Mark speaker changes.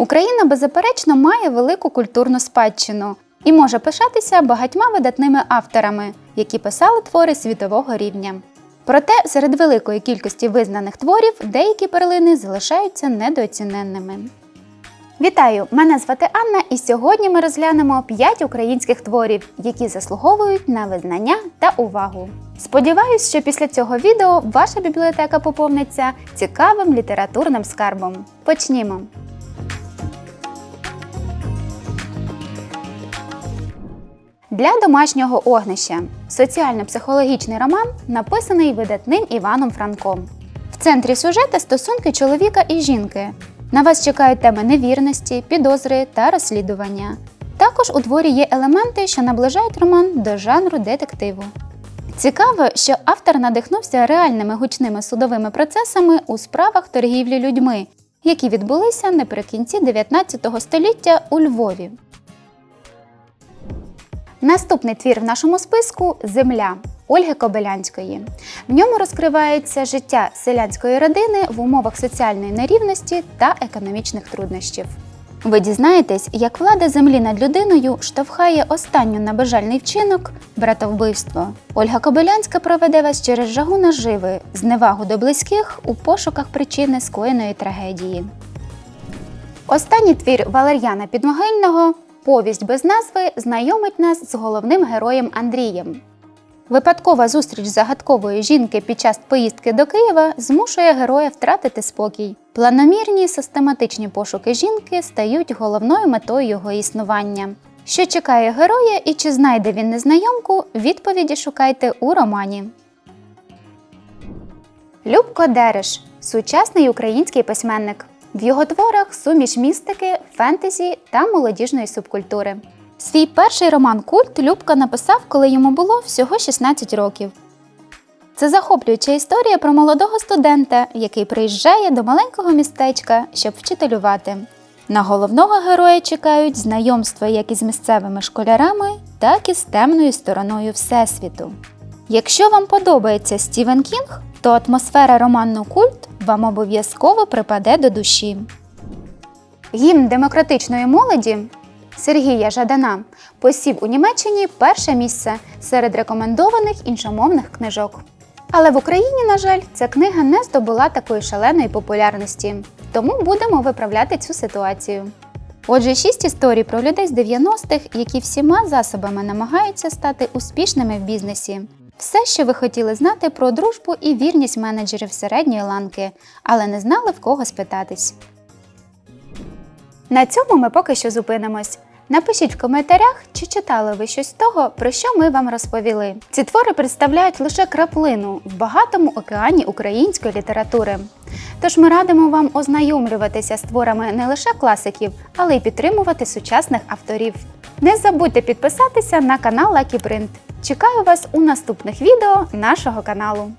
Speaker 1: Україна беззаперечно має велику культурну спадщину і може пишатися багатьма видатними авторами, які писали твори світового рівня. Проте серед великої кількості визнаних творів деякі перлини залишаються недооціненними. Вітаю! Мене звати Анна, і сьогодні ми розглянемо 5 українських творів, які заслуговують на визнання та увагу. Сподіваюсь, що після цього відео ваша бібліотека поповниться цікавим літературним скарбом. Почнімо! Для домашнього огнища соціально-психологічний роман, написаний видатним Іваном Франком. В центрі сюжета стосунки чоловіка і жінки. На вас чекають теми невірності, підозри та розслідування. Також у творі є елементи, що наближають роман до жанру детективу. Цікаво, що автор надихнувся реальними гучними судовими процесами у справах торгівлі людьми, які відбулися наприкінці 19 століття у Львові. Наступний твір в нашому списку Земля Ольги Кобилянської. В ньому розкривається життя селянської родини в умовах соціальної нерівності та економічних труднощів. Ви дізнаєтесь, як влада землі над людиною штовхає останню на бажальний вчинок братовбивство. Ольга Кобилянська проведе вас через жагу наживи, зневагу до близьких у пошуках причини скоєної трагедії. Останній твір Валер'яна Підмогильного Повість без назви знайомить нас з головним героєм Андрієм. Випадкова зустріч загадкової жінки під час поїздки до Києва змушує героя втратити спокій. Планомірні систематичні пошуки жінки стають головною метою його існування. Що чекає героя і чи знайде він незнайомку, відповіді шукайте у романі. Любко Дереш сучасний український письменник. В його творах суміш містики, фентезі та молодіжної субкультури. Свій перший роман Культ Любка написав, коли йому було всього 16 років. Це захоплююча історія про молодого студента, який приїжджає до маленького містечка, щоб вчителювати. На головного героя чекають знайомства як із місцевими школярами, так і з темною стороною Всесвіту. Якщо вам подобається Стівен Кінг, то атмосфера роману Культ вам обов'язково припаде до душі. Гімн демократичної молоді Сергія Жадана посів у Німеччині перше місце серед рекомендованих іншомовних книжок. Але в Україні, на жаль, ця книга не здобула такої шаленої популярності, тому будемо виправляти цю ситуацію. Отже, шість історій про людей з 90-х, які всіма засобами намагаються стати успішними в бізнесі. Все, що ви хотіли знати про дружбу і вірність менеджерів середньої ланки, але не знали в кого спитатись. На цьому ми поки що зупинимось. Напишіть в коментарях, чи читали ви щось з того, про що ми вам розповіли. Ці твори представляють лише краплину в багатому океані української літератури. Тож ми радимо вам ознайомлюватися з творами не лише класиків, але й підтримувати сучасних авторів. Не забудьте підписатися на канал Print. Чекаю вас у наступних відео нашого каналу.